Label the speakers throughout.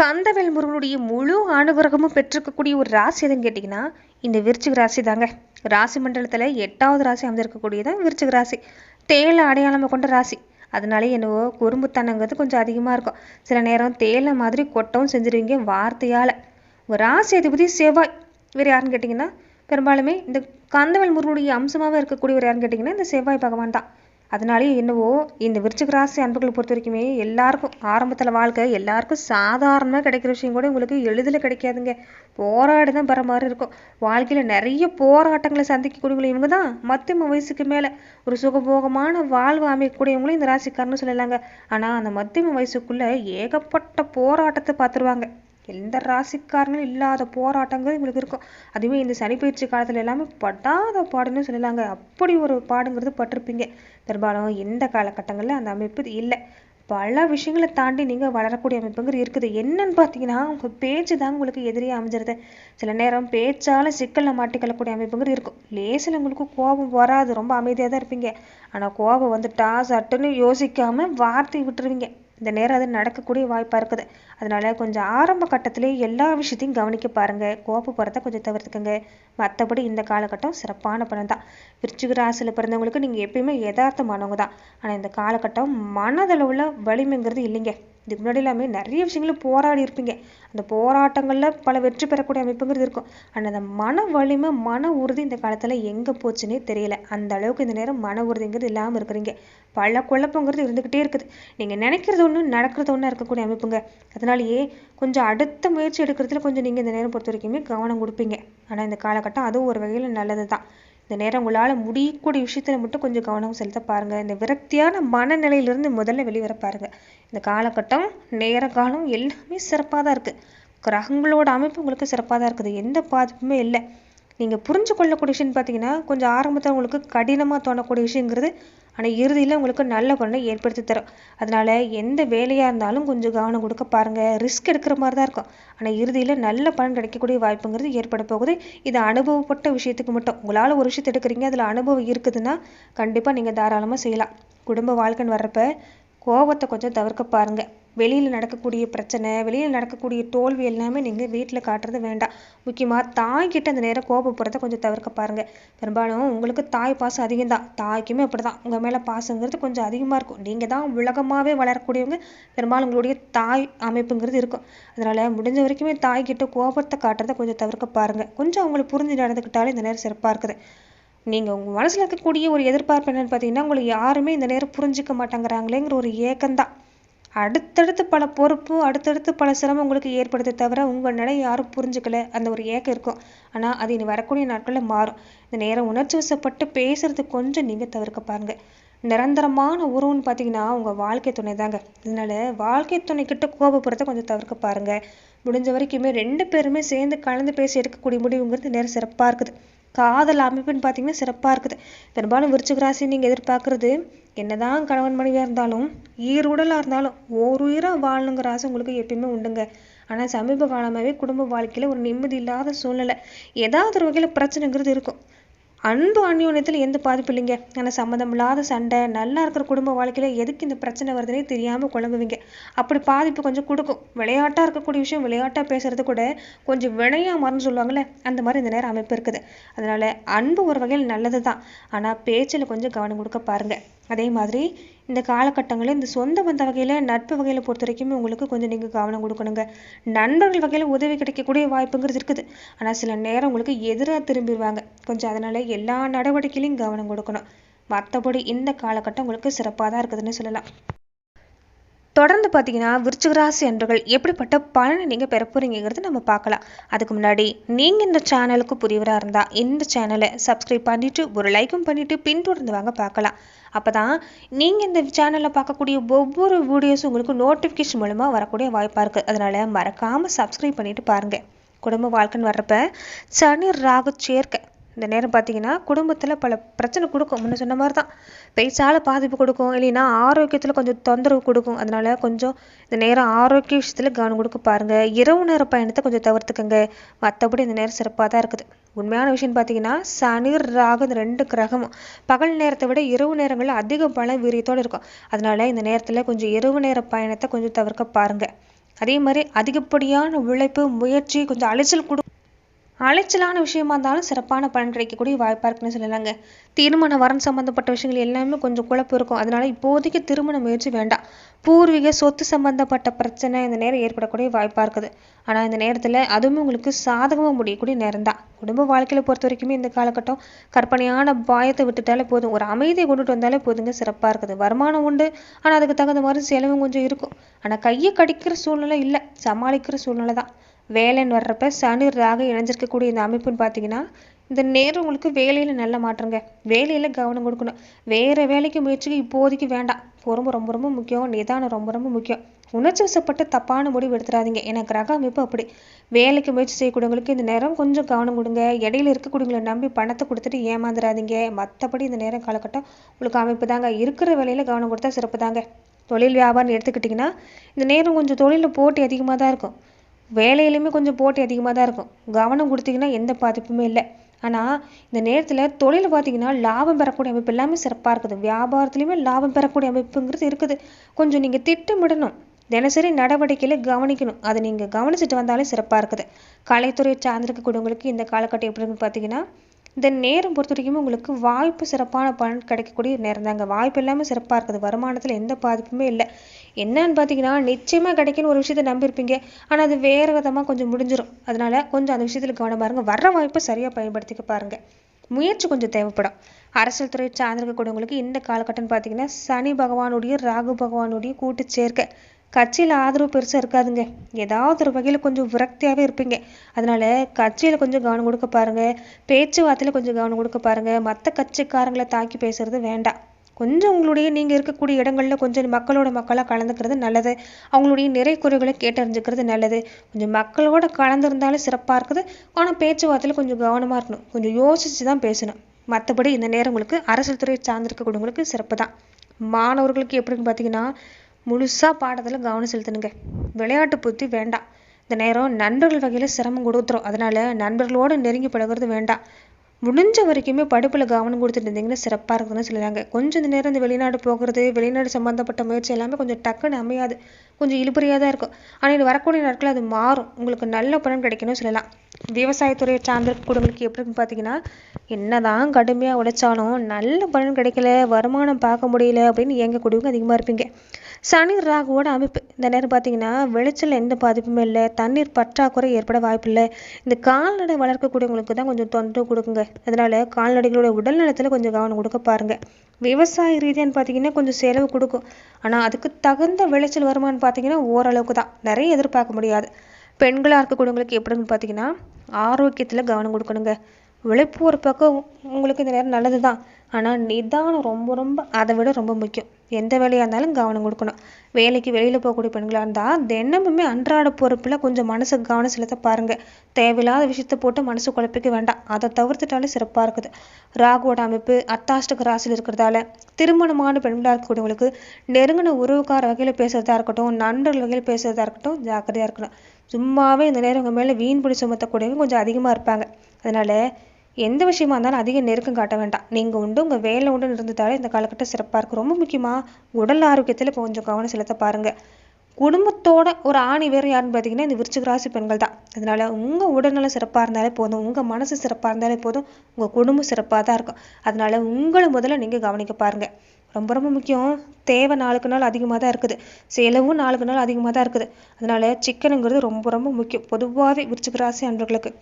Speaker 1: கந்தவேல் முருகனுடைய முழு அனுகிரகமும் பெற்றிருக்கக்கூடிய ஒரு ராசி எதுன்னு கேட்டிங்கன்னா இந்த விருச்சிக ராசி தாங்க. ராசி மண்டலத்தில் எட்டாவது ராசி அமைந்திருக்கக்கூடியதான் விருச்சிக ராசி. தேலை அடையாளமாக கொண்ட ராசி. அதனாலே என்னவோ குறும்புத்தனங்கிறது கொஞ்சம் அதிகமாக இருக்கும். சில நேரம் தேலை மாதிரி கொட்டவும் செஞ்சிருவீங்க வார்த்தையால். ராசி அதிபதி செவ்வாய். வேறு யாருன்னு கேட்டிங்கன்னா பெரும்பாலுமே இந்த கந்தவேல் முருகனுடைய அம்சமாகவே இருக்கக்கூடியவர் யாருன்னு கேட்டிங்கன்னா இந்த செவ்வாய் பகவான் தான். அதனாலே என்னவோ இந்த விருச்சிக ராசி அன்புகளை பொறுத்த வரைக்குமே எல்லாருக்கும் ஆரம்பத்தில் வாழ்க்கை எல்லாருக்கும் சாதாரணமாக கிடைக்கிற விஷயம் கூட உங்களுக்கு எளிதில் கிடைக்காதுங்க. போராடி தான் பெற மாதிரி இருக்கும். வாழ்க்கையில் நிறைய போராட்டங்களை சந்திக்கக்கூடியவங்களும் இவங்க தான் மத்தியம வயசுக்கு மேலே ஒரு சுகபோகமான வாழ்வு அமைக்கக்கூடியவங்களும் இந்த ராசிக்காரன்னு சொல்லலாங்க. ஆனால் அந்த மத்தியம வயசுக்குள்ளே ஏகப்பட்ட போராட்டத்தை பார்த்துருவாங்க. எந்த ராசிக்காரங்களும் இல்லாத போராட்டங்கள் இவங்களுக்கு இருக்கும். அதுவே இந்த சனிப்பயிற்சி காலத்தில் எல்லாமே படாத பாடுன்னு சொல்லலாங்க. அப்படி ஒரு பாடுங்கிறது பட்டிருப்பீங்க. பெரும்பாலும் எந்த காலகட்டங்களில் அந்த அமைப்பு இல்லை. பல விஷயங்களை தாண்டி நீங்கள் வளரக்கூடிய அமைப்புங்கிறது இருக்குது. என்னன்னு பார்த்தீங்கன்னா உங்கள் பேச்சு தான் உங்களுக்கு எதிரியே அமைஞ்சிருது. சில நேரம் பேச்சால் சிக்கலில் மாட்டிக்கொள்ளக்கூடிய அமைப்புங்கிறது இருக்கும். லேசில் உங்களுக்கு கோபம் வராது. ரொம்ப அமைதியாக தான் இருப்பீங்க. ஆனால் கோபம் வந்துட்டா சட்டுன்னு யோசிக்காமல் வார்த்தை விட்டுருவீங்க. இந்த நேரம் அது நடக்கக்கூடிய வாய்ப்பாக இருக்குது. அதனால கொஞ்சம் ஆரம்ப கட்டத்திலே எல்லா விஷயத்தையும் கவனிக்க பாருங்க. கோபப்படுறத கொஞ்சம் தவிர்த்துக்கோங்க. மற்றபடி இந்த காலகட்டம் சிறப்பான பலன் தான். விருச்சிக ராசியில் பிறந்தவங்களுக்கு நீங்கள் எப்பயுமே யதார்த்தமானவங்க தான். ஆனால் இந்த காலகட்டம் மனதளவில் வலிமைங்கிறது இல்லைங்க. இதுக்கு முன்னாடி எல்லாமே நிறைய விஷயங்களும் போராடி இருப்பீங்க. அந்த போராட்டங்களில் பல வெற்றி பெறக்கூடிய அமைப்புங்கிறது இருக்கும். ஆனால் அந்த மன வலிமை மன உறுதி இந்த காலத்தில் எங்கே போச்சுன்னே தெரியல. அந்த அளவுக்கு இந்த நேரம் மன உறுதிங்கிறது இல்லாமல் இருக்கிறீங்க. பல குழப்பங்கிறது இருந்துக்கிட்டே இருக்குது. நீங்கள் நினைக்கிறது ஒன்று நடக்கிறது ஒன்றா இருக்கக்கூடிய அமைப்புங்க. அதனாலேயே கொஞ்சம் அடுத்த முயற்சி எடுக்கிறதுல கொஞ்சம் நீங்கள் இந்த நேரம் பொறுத்த வரைக்குமே கவனம் கொடுப்பீங்க. ஆனால் இந்த காலகட்டம் அதுவும் ஒரு வகையில் நல்லது தான் இந்த நேரம் உங்களால் முடியக்கூடிய விஷயத்தில் மட்டும் கொஞ்சம் கவனம் செலுத்த பாருங்க. இந்த விரக்தியான மனநிலையிலிருந்து முதல்ல வெளிவர பாருங்க. இந்த காலகட்டம் நேர காலம் எல்லாமே சிறப்பாக தான் இருக்குது கிரகங்களோட அமைப்பு உங்களுக்கு சிறப்பாக தான் இருக்குது. எந்த பாதிப்புமே இல்லை. நீங்கள் புரிஞ்சு கொள்ளக்கூடிய விஷயம்னு பார்த்தீங்கன்னா கொஞ்சம் ஆரம்பத்தில் உங்களுக்கு கடினமாக தோணக்கூடிய விஷயங்கிறது ஆனால் இறுதியில் உங்களுக்கு நல்ல பலனை ஏற்படுத்தி தரும். அதனால் எந்த வேலையாக இருந்தாலும் கொஞ்சம் கவனம் கொடுக்க பாருங்கள் ரிஸ்க் எடுக்கிற மாதிரி தான் இருக்கும். ஆனால் இறுதியில் நல்ல பலன் கிடைக்கக்கூடிய வாய்ப்புங்கிறது ஏற்பட போகுது. இது அனுபவப்பட்ட விஷயத்துக்கு மட்டும். உங்களால் ஒரு விஷயத்தை எடுக்கிறீங்க அதில் அனுபவம் இருக்குதுன்னா கண்டிப்பாக நீங்கள் தாராளமாக செய்யலாம். குடும்ப வாழ்க்கைன்னு வர்றப்ப கோபத்தை கொஞ்சம் தவிர்க்க பாருங்கள் வெளியில் நடக்கக்கூடிய பிரச்சனை வெளியில் நடக்கக்கூடிய தோல்வி எல்லாமே நீங்கள் வீட்டில் காட்டுறது வேண்டாம். முக்கியமாக தாய்கிட்ட அந்த நேரம் கோபப்படுறத கொஞ்சம் தவிர்க்க பாருங்கள் பெரும்பாலும் உங்களுக்கு தாய் பாசம் அதிகம் தான் தாய்க்குமே அப்படி தான் உங்கள் மேலே பாசங்கிறது கொஞ்சம் அதிகமாக இருக்கும். நீங்கள் தான் உலகமாகவே வளரக்கூடியவங்க. பெரும்பாலும் உங்களுடைய தாய் அமைப்புங்கிறது இருக்கும். அதனால் முடிஞ்ச வரைக்குமே தாய்கிட்ட கோபத்தை காட்டுறதை கொஞ்சம் தவிர்க்க பாருங்கள் கொஞ்சம் அவங்களை புரிஞ்சு நடந்துக்கிட்டாலே இந்த நேரம் சிறப்பாக இருக்குது. நீங்கள் உங்கள் மனசில் இருக்கக்கூடிய ஒரு எதிர்பார்ப்பு என்னென்னு பார்த்தீங்கன்னா உங்களை யாருமே இந்த நேரம் புரிஞ்சிக்க மாட்டேங்கிறாங்களேங்கிற ஒரு ஏக்கம்தான். அடுத்தடுத்து பல பொறுப்பு அடுத்தடுத்து பல சிரமம் உங்களுக்கு ஏற்படுத்த தவிர உங்கள் நிலை யாரும் புரிஞ்சுக்கல. அந்த ஒரு ஏக்கம் இருக்கும். ஆனால் அது இனி வரக்கூடிய நாட்களில் மாறும். இந்த நேரம் உணர்ச்சி வசப்பட்டு பேசுறது கொஞ்சம் நீங்கள் தவிர்க்க பாருங்க. நிரந்தரமான உறவுன்னு பார்த்தீங்கன்னா உங்கள் வாழ்க்கை துணை தாங்க. அதனால வாழ்க்கை துணை கிட்ட கோபப்படுறத கொஞ்சம் தவிர்க்க பாருங்க. முடிஞ்ச வரைக்குமே ரெண்டு பேருமே சேர்ந்து கலந்து பேசி எடுக்கக்கூடிய முடிவுங்கிறது நேரம் சிறப்பாக இருக்குது. காதல் அமைப்புன்னு பார்த்தீங்கன்னா சிறப்பாக இருக்குது. பெரும்பாலும் விருச்சிக ராசி நீங்கள் எதிர்பார்க்குறது என்னதான் கணவன் மனைவியாக இருந்தாலும் ஈருடலாக இருந்தாலும் ஓர் உயிராக வாழணுங்கிற ஆசை உங்களுக்கு எப்பயுமே உண்டுங்க. ஆனால் சமீப காலமாகவே குடும்ப வாழ்க்கையில் ஒரு நிம்மதி இல்லாத சூழ்நிலை. ஏதாவது ஒரு வகையில் பிரச்சனைங்கிறது இருக்கும். அன்பு அந்யோன்யத்தில் எந்த பாதிப்பு இல்லைங்க. ஆனால் சம்மந்தம் இல்லாத சண்டை நல்லா இருக்கிற குடும்ப வாழ்க்கையில் எதுக்கு இந்த பிரச்சனை வருதுன்னே தெரியாமல் குழம்புவீங்க. அப்படி பாதிப்பு கொஞ்சம் கொடுக்கும். விளையாட்டாக இருக்கக்கூடிய விஷயம் விளையாட்டாக பேசுறது கூட கொஞ்சம் வினையா மறந்து சொல்லுவாங்கள்ல அந்த மாதிரி இந்த நேரம் அமைப்பு இருக்குது. அதனால் அன்பு ஒரு வகையில் நல்லது தான் ஆனால் பேச்சில் கொஞ்சம் கவனம் கொடுக்க பாருங்கள் அதே மாதிரி இந்த காலகட்டங்களில் இந்த சொந்த பந்த வகையில் நட்பு வகையில் பொறுத்த வரைக்குமே உங்களுக்கு கொஞ்சம் நீங்கள் கவனம் கொடுக்கணுங்க. நண்பர்கள் வகையில் உதவி கிடைக்கக்கூடிய வாய்ப்புங்கிறது இருக்குது. ஆனால் சில நேரம் உங்களுக்கு எதிராக திரும்பிடுவாங்க கொஞ்சம் அதனால் எல்லா நடவடிக்கையிலையும் கவனம் கொடுக்கணும். மற்றபடி இந்த காலகட்டம் உங்களுக்கு சிறப்பாக தான் இருக்குதுன்னு சொல்லலாம். தொடர்ந்து பார்த்தீங்கன்னா விருச்சிகராசி அன்பர்கள் எப்படிப்பட்ட பலனை நீங்கள் பெற போகிறீங்கிறது நம்ம பார்க்கலாம். அதுக்கு முன்னாடி நீங்கள் இந்த சேனலுக்கு புரியவராக இருந்தால் இந்த சேனலை சப்ஸ்கிரைப் பண்ணிவிட்டு ஒரு லைக்கும் பண்ணிவிட்டு பின்தொடர்ந்து வாங்க பார்க்கலாம். அப்போ தான் நீங்கள் இந்த சேனலில் பார்க்கக்கூடிய ஒவ்வொரு வீடியோஸும் உங்களுக்கு நோட்டிஃபிகேஷன் மூலமாக வரக்கூடிய வாய்ப்பாக இருக்குது அதனால் மறக்காமல் சப்ஸ்கிரைப் பண்ணிவிட்டு பாருங்கள் குடும்ப வாழ்க்கைன்னு வர்றப்ப சனி ராகு சேர்க்கை இந்த நேரம் பார்த்தீங்கன்னா குடும்பத்தில் பல பிரச்சனை கொடுக்கும். முன்ன சொன்ன மாதிரி தான் பேச்சால் பாதிப்பு கொடுக்கும். இல்லைன்னா ஆரோக்கியத்தில் கொஞ்சம் தொந்தரவு கொடுக்கும். அதனால கொஞ்சம் இந்த நேரம் ஆரோக்கிய விஷயத்தில் கவனம் கொடுக்க பாருங்க. இரவு நேர பயணத்தை கொஞ்சம் தவிர்த்துக்கங்க. மற்றபடி இந்த நேரம் சிறப்பாக தான் இருக்குது. உண்மையான விஷயம் பார்த்தீங்கன்னா சனி ராகு இந்த ரெண்டு கிரகமும் பகல் நேரத்தை விட இரவு நேரங்களில் அதிக பல வீரியத்தோடு இருக்கும். அதனால இந்த நேரத்தில் கொஞ்சம் இரவு நேர பயணத்தை கொஞ்சம் தவிர்க்க பாருங்க. அதே மாதிரி அதிகப்படியான உழைப்பு முயற்சி கொஞ்சம் அலைச்சல் கொடு அலைச்சலான விஷயமா இருந்தாலும் சிறப்பான பலன் கிடைக்கக்கூடிய வாய்ப்பாக இருக்குன்னு சொல்லலாங்க. திருமண வரன் சம்மந்தப்பட்ட விஷயங்கள் எல்லாமே கொஞ்சம் குழப்பம் இருக்கும். அதனால இப்போதைக்கு திருமண முயற்சி வேண்டாம். பூர்வீக சொத்து சம்பந்தப்பட்ட பிரச்சனை இந்த நேரம் ஏற்படக்கூடிய வாய்ப்பாக இருக்குது. ஆனால் இந்த நேரத்தில் அதுவுமே உங்களுக்கு சாதகமாக முடியக்கூடிய நேரம் தான். குடும்ப வாழ்க்கையில் பொறுத்த வரைக்குமே இந்த காலகட்டம் கற்பனையான பாயத்தை விட்டுட்டாலே போதும். ஒரு அமைதியை கொண்டுட்டு வந்தாலே போதுங்க. சிறப்பாக இருக்குது. வருமானம் உண்டு. ஆனால் அதுக்கு தகுந்த மாதிரி செலவும் கொஞ்சம் இருக்கும். ஆனால் கையை கடிக்கிற சூழ்நிலை இல்லை. சமாளிக்கிற சூழ்நிலை தான். வேலைன்னு வர்றப்ப சனி ராக இணைஞ்சிருக்கக்கூடிய இந்த அமைப்புன்னு பார்த்தீங்கன்னா இந்த நேரம் உங்களுக்கு வேலையில் நல்ல மாற்றங்க. வேலையில் கவனம் கொடுக்கணும். வேறு வேலைக்கு முயற்சிக்கு இப்போதைக்கு வேண்டாம். ரொம்ப ரொம்ப ரொம்ப முக்கியம். நிதானம் ரொம்ப ரொம்ப முக்கியம். உணர்ச்சி வசப்பட்டு தப்பான முடிவு எடுத்துடாதீங்க. ஏன்னா கிரக அமைப்பு அப்படி. வேலைக்கு முயற்சி செய்யக்கூடியவங்களுக்கு இந்த நேரம் கொஞ்சம் கவனம் கொடுங்க. இடையில இருக்கக்கூடியவங்களை நம்பி பணத்தை கொடுத்துட்டு ஏமாந்துடாதீங்க. மற்றபடி இந்த நேரம் காலகட்டம் உங்களுக்கு அமைப்பு தாங்க இருக்கிற வேலையில் கவனம் கொடுத்தா சிறப்பு தாங்க தொழில் வியாபாரம் எடுத்துக்கிட்டிங்கன்னா இந்த நேரம் கொஞ்சம் தொழிலில் போட்டி அதிகமாக தான் இருக்கும். வேலையிலையுமே கொஞ்சம் போட்டி அதிகமாக தான் இருக்கும். கவனம் கொடுத்தீங்கன்னா எந்த பாதிப்புமே இல்லை. ஆனால் இந்த நேரத்தில் தொழில் பார்த்தீங்கன்னா லாபம் பெறக்கூடிய அமைப்பு எல்லாமே சிறப்பாக இருக்குது. வியாபாரத்துலையுமே லாபம் பெறக்கூடிய அமைப்புங்கிறது இருக்குது. கொஞ்சம் நீங்கள் திட்டமிடணும். தினசரி நடவடிக்கையில் கவனிக்கணும். அதை நீங்கள் கவனிச்சுட்டு வந்தாலே சிறப்பாக இருக்குது. கலைத்துறை சார்ந்திருக்கக்கூடியவங்களுக்கு இந்த காலகட்டம் எப்படி பார்த்தீங்கன்னா இந்த நேரம் பொறுத்த வரைக்கும் உங்களுக்கு வாய்ப்பு சிறப்பான பலன் கிடைக்கக்கூடிய நேரம் தாங்க. வாய்ப்பு இல்லாமல் சிறப்பாக இருக்குது. வருமானத்தில் எந்த பாதிப்புமே இல்லை. என்னன்னு பார்த்தீங்கன்னா நிச்சயமாக கிடைக்குன்னு ஒரு விஷயத்தை நம்பியிருப்பீங்க. ஆனால் அது வேறு விதமாக கொஞ்சம் முடிஞ்சிடும் அதனால கொஞ்சம் அந்த விஷயத்தில் கவனம் பாருங்கள் வர்ற வாய்ப்பை சரியாக பயன்படுத்திக்க பாருங்கள் முயற்சி கொஞ்சம் தேவைப்படும். அரசியல் துறை சார்ந்திருக்கக்கூடியவங்களுக்கு இந்த காலகட்டம்னு பார்த்தீங்கன்னா சனி பகவானுடைய ராகு பகவானுடைய கூட்டு சேர்க்கை. கட்சியில் ஆதரவு பெருசாக இருக்காதுங்க. ஏதாவது ஒரு வகையில் கொஞ்சம் விரக்தியாகவே இருப்பீங்க. அதனால கட்சியில் கொஞ்சம் கவனம் கொடுக்க பாருங்கள் பேச்சுவார்த்தையில் கொஞ்சம் கவனம் கொடுக்க பாருங்க. மற்ற கட்சிக்காரங்களை தாக்கி பேசுறது வேண்டாம். கொஞ்சம் உங்களுடைய நீங்கள் இருக்கக்கூடிய இடங்களில் கொஞ்சம் மக்களோட மக்களாக கலந்துக்கிறது நல்லது. அவங்களுடைய நிறை குறைகளை கேட்டறிஞ்சுக்கிறது நல்லது. கொஞ்சம் மக்களோட கலந்துருந்தாலும் சிறப்பாக இருக்குது. ஆனால் பேச்சுவார்த்தையில் கொஞ்சம் கவனமாக இருக்கணும். கொஞ்சம் யோசிச்சு தான் பேசணும். மற்றபடி இந்த நேரம் உங்களுக்கு அரசியல் துறை சார்ந்திருக்கக்கூடியவங்களுக்கு சிறப்பு தான் மாணவர்களுக்கு எப்படின்னு பார்த்தீங்கன்னா முழுசாக பாடத்தில் கவனம் செலுத்தணுங்க. விளையாட்டு புத்தி வேண்டாம் இந்த நேரம் நண்பர்கள் வகையில் சிரமம் கொடுத்துரும். அதனால நண்பர்களோடு நெருங்கி பழகிறது வேண்டாம் முடிஞ்ச வரைக்குமே படிப்பில் கவனம் கொடுத்துட்டு இருந்தீங்கன்னா சிறப்பாக இருக்குதுன்னு சொல்லுறாங்க. கொஞ்சம் இந்த நேரம் இந்த வெளிநாடு போகிறது வெளிநாடு சம்மந்தப்பட்ட முயற்சி எல்லாமே கொஞ்சம் டக்குன்னு அமையாது. கொஞ்சம் இழுபறியாக தான் இருக்கும். ஆனால் இது வரக்கூடிய நாட்கள் அது மாறும். உங்களுக்கு நல்ல பலன் கிடைக்கணும்னு சொல்லலாம். விவசாயத்துறையை சார்ந்திருக்கக்கூடியவங்களுக்கு எப்படின்னு பார்த்தீங்கன்னா என்னதான் கடுமையாக உழைச்சாலும் நல்ல பலன் கிடைக்கல வருமானம் பார்க்க முடியல அப்படின்னு இயங்கக்கூடியவங்க அதிகமாக இருப்பீங்க. சனி ராகுவோட அமைப்பு. இந்த நேரம் பார்த்தீங்கன்னா விளைச்சல் எந்த பாதிப்புமே இல்லை. தண்ணீர் பற்றாக்குறை ஏற்பட வாய்ப்பில்லை இந்த கால்நடை வளர்க்கக்கூடியவங்களுக்கு தான் கொஞ்சம் தொந்தரவு கொடுக்குங்க. அதனால கால்நடைகளோட உடல் நலத்தில் கொஞ்சம் கவனம் கொடுக்க பாருங்க. விவசாய ரீதியான்னு பார்த்தீங்கன்னா கொஞ்சம் செலவு கொடுக்கும். ஆனால் அதுக்கு தகுந்த விளைச்சல் வருமானு பார்த்தீங்கன்னா ஓரளவுக்கு தான். நிறைய எதிர்பார்க்க முடியாது. பெண்களாக இருக்கக்கூடியவங்களுக்கு எப்படின்னு பார்த்தீங்கன்னா ஆரோக்கியத்தில் கவனம் கொடுக்கணுங்க. உழைப்பு ஒரு பக்கம் உங்களுக்கு இந்த நேரம் நல்லது தான் ஆனால் நிதானம் ரொம்ப ரொம்ப அதை விட ரொம்ப முக்கியம். எந்த வேலையாக இருந்தாலும் கவனம் கொடுக்கணும். வேலைக்கு வெளியில் போகக்கூடிய பெண்களாக இருந்தால் தினமுமே அன்றாட பொறுப்பில் கொஞ்சம் மனசு கவனம் செலுத்த பாருங்கள் தேவையில்லாத விஷயத்த போட்டு மனசு குழப்பிக்க வேண்டாம். அதை தவிர்த்துட்டாலே சிறப்பாக இருக்குது. ராகுவோட அமைப்பு அத்தாஷ்டக ராசியில் இருக்கிறதால திருமணமான பெண்களாக இருக்கக்கூடியவங்களுக்கு நெருங்கின உறவுக்கார வகையில் பேசுறதா இருக்கட்டும் நண்பர்கள் வகையில் பேசுறதா இருக்கட்டும் ஜாக்கிரதையாக இருக்கணும். சும்மாவே இந்த நேரம் உங்கள் மேலே வீண் பிடி சுமத்தக்கூடியவங்க கொஞ்சம் அதிகமாக இருப்பாங்க. அதனால எந்த விஷயமா இருந்தாலும் அதிக நெருக்கம் காட்ட வேண்டாம். நீங்கள் உண்டு உங்கள் வேலை உண்டு இருந்துட்டாலே இந்த காலகட்டம் சிறப்பாக இருக்கும். ரொம்ப முக்கியமாக உடல் ஆரோக்கியத்தில் கொஞ்சம் கவனம் செலுத்த பாருங்கள் குடும்பத்தோட ஒரு ஆணி வேறு யாருன்னு பார்த்தீங்கன்னா இந்த விருச்சிக ராசி பெண்கள் தான். அதனால உங்கள் உடல்நலம் சிறப்பாக இருந்தாலே போதும். உங்கள் மனசு சிறப்பாக இருந்தாலே போதும். உங்கள் குடும்பம் சிறப்பாக தான் இருக்கும். அதனால உங்களை முதல்ல நீங்கள் கவனிக்க பாருங்க. ரொம்ப ரொம்ப முக்கியம். தேவை நாளுக்கு நாள் அதிகமாக தான் இருக்குது. செலவும் நாளுக்கு நாள் அதிகமாக தான் இருக்குது. அதனால சிக்கனுங்கிறது ரொம்ப ரொம்ப முக்கியம். பொதுவாகவே விருச்சிக ராசி அன்பர்களுக்கு.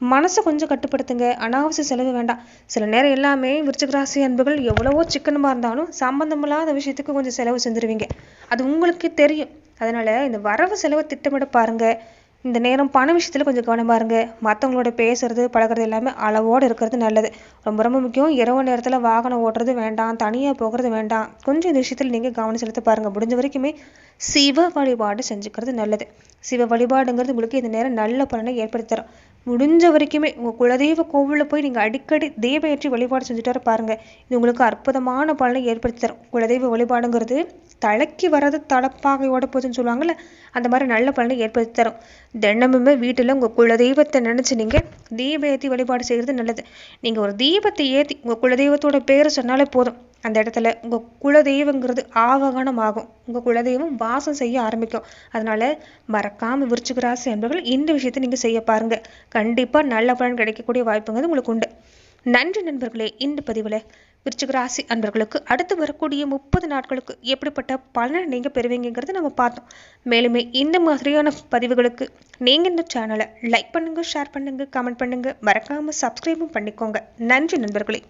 Speaker 1: மனசை கொஞ்சம் கட்டுப்படுத்துங்க. அனாவசிய செலவு வேண்டாம். சில நேரம் எல்லாமே விருச்சிகராசி அன்புகள் எவ்வளவோ சிக்கனமாக இருந்தாலும் சம்பந்தமில்லாத விஷயத்துக்கு கொஞ்சம் செலவு செஞ்சுருவீங்க. அது உங்களுக்கே தெரியும். அதனால் இந்த வரவு செலவை திட்டமிட பாருங்கள் இந்த நேரம் பண விஷயத்தில் கொஞ்சம் கவனமாக இருங்க. மற்றவங்களோட பேசுறது பழகுறது எல்லாமே அளவோடு இருக்கிறது நல்லது. ரொம்ப ரொம்ப முக்கியம். இரவு நேரத்தில் வாகனம் ஓட்டுறது வேண்டாம். தனியாக போகிறது வேண்டாம். கொஞ்சம் இந்த விஷயத்தில் நீங்கள் கவனம் செலுத்த பாருங்கள் முடிஞ்ச வரைக்குமே சிவ வழிபாடு செஞ்சுக்கிறது நல்லது. சிவ வழிபாடுங்கிறது உங்களுக்கு இந்த நேரம் நல்ல பலனை ஏற்படுத்தி தரும். முடிஞ்ச வரைக்குமே உங்க குலதெய்வ கோவிலில் போய் நீங்க அடிக்கடி தெய்வ ஏற்றி வழிபாடு செஞ்சுட்டு வர பாருங்க. இது உங்களுக்கு அற்புதமான பலனை ஏற்படுத்தி தரும். குலதெய்வ வழிபாடுங்கிறது தலைக்கு வர்றது தலப்பாகையோட போதுன்னு சொல்லுவாங்கல்ல அந்த மாதிரி நல்ல பலனை ஏற்படுத்தி தரும். தினமுமே வீட்டில் உங்கள் குலதெய்வத்தை நினச்சி நீங்கள் தீப ஏற்றி வழிபாடு செய்கிறது நல்லது. நீங்கள் ஒரு தீபத்தை ஏற்றி உங்கள் குலதெய்வத்தோட பேரை சொன்னாலே போதும். அந்த இடத்துல உங்கள் குலதெய்வங்கிறது ஆவகனம் ஆகும் உங்கள் குலதெய்வம் வாசம் செய்ய ஆரம்பிக்கும். அதனால் மறக்காமல் விருச்சிக ராசி அன்பர்கள் இந்த விஷயத்தை நீங்கள் செய்ய பாருங்கள் கண்டிப்பாக நல்ல பலன் கிடைக்கக்கூடிய வாய்ப்புங்கிறது உங்களுக்கு உண்டு. நன்றி நண்பர்களே இந்த பதிவில் விருச்சிக ராசி அன்பர்களுக்கு அடுத்து வரக்கூடிய முப்பது நாட்களுக்கு எப்படிப்பட்ட பலனை நீங்கள் பெறுவீங்கிறத நம்ம பார்த்தோம். மேலுமே இந்த மாதிரியான பதிவுகளுக்கு நீங்கள் இந்த சேனலை லைக் பண்ணுங்கள் ஷேர் பண்ணுங்கள் கமெண்ட் பண்ணுங்கள் மறக்காமல் சப்ஸ்கிரைபும் பண்ணிக்கோங்க. நன்றி நண்பர்களே.